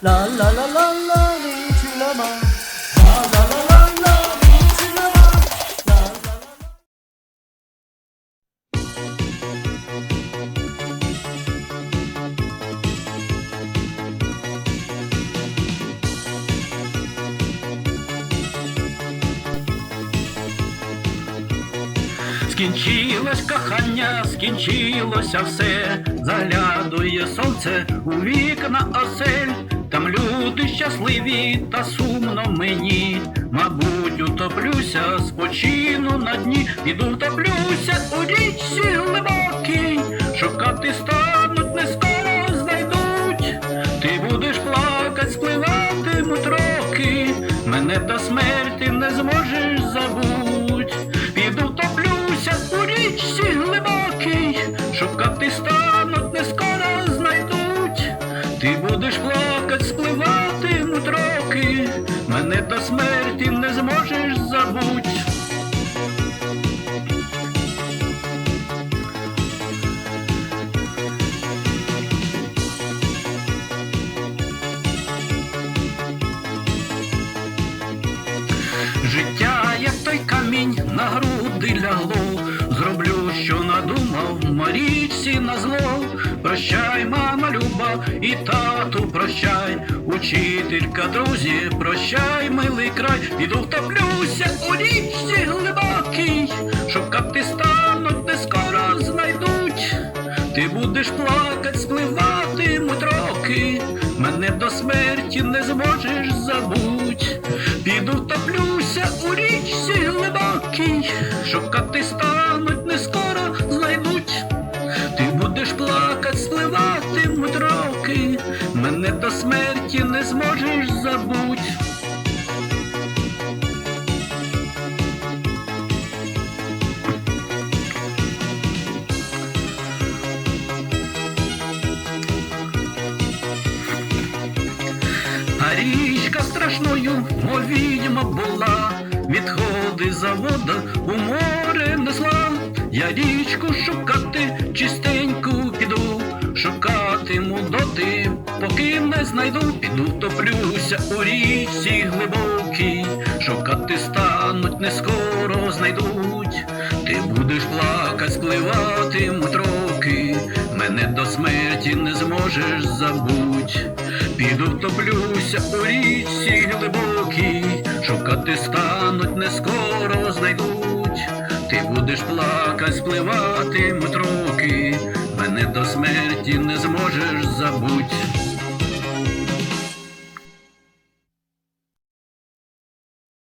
La la la la la li tu la ma. La la la la la li tu la ma. La la la. Скінчилось кохання, скінчилося все, заглядує сонце у вікна осель, щасливі та сумно мені, мабуть, утоплюся, спочину на дні, піду втоплюся у річці глибокій, шукати стануть, не скоро знайдуть, ти будеш плакать, спливатимуть роки, мене до смерті не зможеш забуть. Піду втоплюся у річці глибокій, шукати стануть, не скоро знайдуть. Ти будеш плакать, смерті не зможеш забуть. Життя, як той камінь, на груди лягло, зроблю, що надумав, марічці на зло. Прощай, люба, і тату прощай, учителька, друзі, прощай, милий край, піду втоплюся у річці глибокій, шукати стануть, не скоро знайдуть. Ти будеш плакать, спливатимуть роки, мене до смерті не зможеш забуть. Піду втоплюся у річці глибокій, шукати стануть, зможеш забуть. А річка страшною, мов відьма була, відходи завода у море несла. Я річку шукати чистеньку піду, шукатиму доти, поки не знайду, піду топлюся у річці глибокій, шукати стануть, не скоро знайдуть. Ти будеш плакать, спливатимуть роки, мене до смерті не зможеш забуть. Піду втоплюся у річці глибокій, шукати стануть, не скоро знайдуть. Ти будеш плакать, спливатимуть роки, мене до смерті не зможеш забуть.